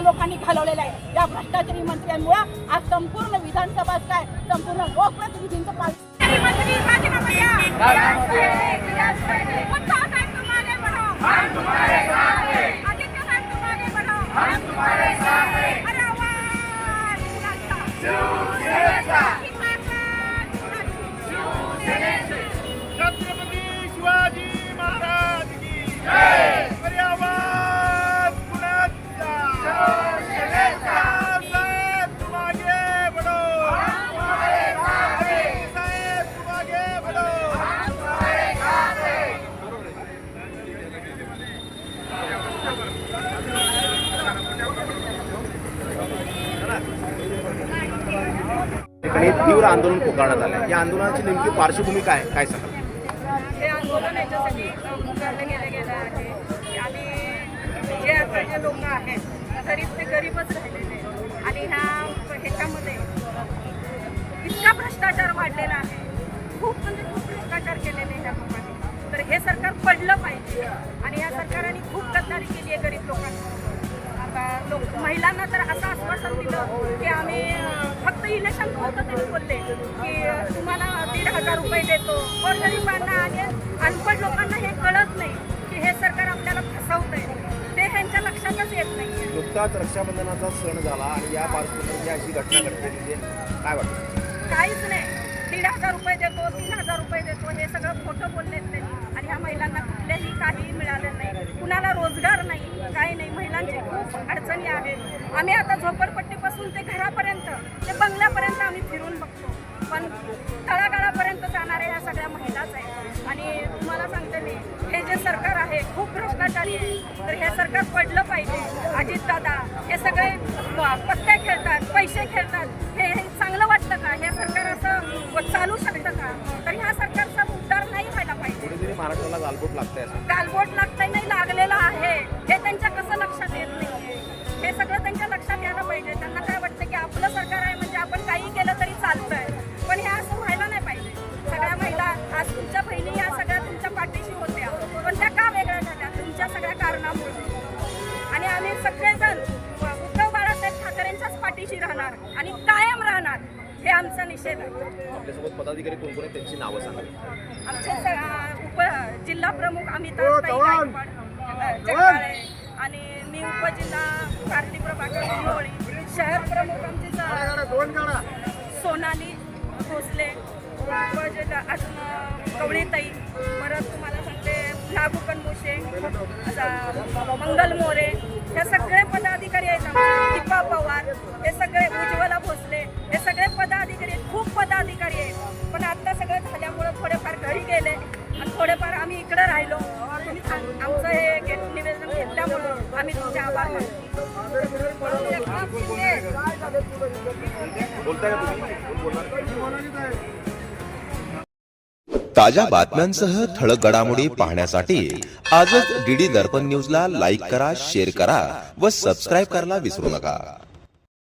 या लोकांनी घालवलेला आहे. या भ्रष्टाचारी मंत्र्यांमुळे आज संपूर्ण विधानसभा काय संपूर्ण लोकप्रतिनिधींचं पाल ठिकाणी तीव्र आंदोलन पुकारण्यात आलं या आंदोलनाची नेमकी पार्श्वभूमी काय काय सांगा? हे आंदोलन याच्यासाठी पुकारलं गेलं गेलं आहे. आणि जे आता जे लोक आहेत गरीब ते गरीबच राहिलेले आहेत. आणि ह्या ह्याच्यामध्ये इतका भ्रष्टाचार वाढलेला आहे. खूप म्हणजे खूप भ्रष्टाचार केलेले ह्या लोकांनी तर हे सरकार पडलं पाहिजे. महिलांना तर असं आश्वासन दिलं की आम्ही फक्त इलेक्शन होतं तरी बोलले की तुम्हाला दीड हजार रुपये देतो. गोरगरिबांना आणि अनपढ लोकांना हे कळत नाही की हे सरकार आपल्याला फसवत आहे ते ह्यांच्या लक्षातच येत नाही. नुकताच रक्षाबंधनाचा सण झाला आणि या पार्श्वभूमीवर जी अशी घटना घडते म्हणजे काय वाटतं? काहीच नाही. दीड हजार रुपये देतो तीन हजार रुपये देतो हे सगळं खोटं बोललेत त्यांनी आणि ह्या महिलांना कुठलेही काही मिळालं नाही कुणाला रोजगार नाही काही नाही महिलांची खूप अडचणी आहेत आम्ही आता झोपडपट्टीपासून ते घरापर्यंत ते बंगल्यापर्यंत आम्ही फिरून बघतो. पण तळागाळापर्यंत जाणाऱ्या ह्या सगळ्या महिलाच आहेत. आणि तुम्हाला सांगते मी हे जे सरकार आहे खूप भ्रष्टाचारी आहे. तर हे सरकार पडलं पाहिजे. अजितदादा हे सगळे प- पत्ते खेळतात पैसे खेळतात. हे चांगलं वाटतं का? हे सरकार असं चालू शकतं का? तर ह्या सरकारचा उद्धार नाही व्हायला पाहिजे. महाराष्ट्राला गालबोट लागतंय गालबोट लागतंय नाही लागलेलं आहे. हे त्यांच्या कसं लक्षात येत आणि आम्ही सगळेजण उद्धव बाळासाहेब ठाकरेंच्याच पाठीशी राहणार आणि कायम राहणार हे आमचा निषेध आहे. आपल्यासोबत पदाधिकारी कोण कोण आहेत त्यांची नावं सांगा. आमचे स- उप जिल्हा प्रमुख अमिताभ ताई गायकवाड अं, जगदाळे आणि मी उपजिल्हा कार्ती प्रभाकर शिरोळी शहर प्रमुख आमचे स- सोनाली भोसले उपजिल्हा अजून अं, कवळीताई परत तुम्हाला सांगते नागू कनबुशे आता मंगल मोरे बोलताय का तुम्ही? ताज्या बातम्यांसह ठळक घडामोडी पाहण्यासाठी आजच डीडी दर्पण न्यूजला लाईक करा शेअर करा व सबस्क्राईब करायला विसरू नका.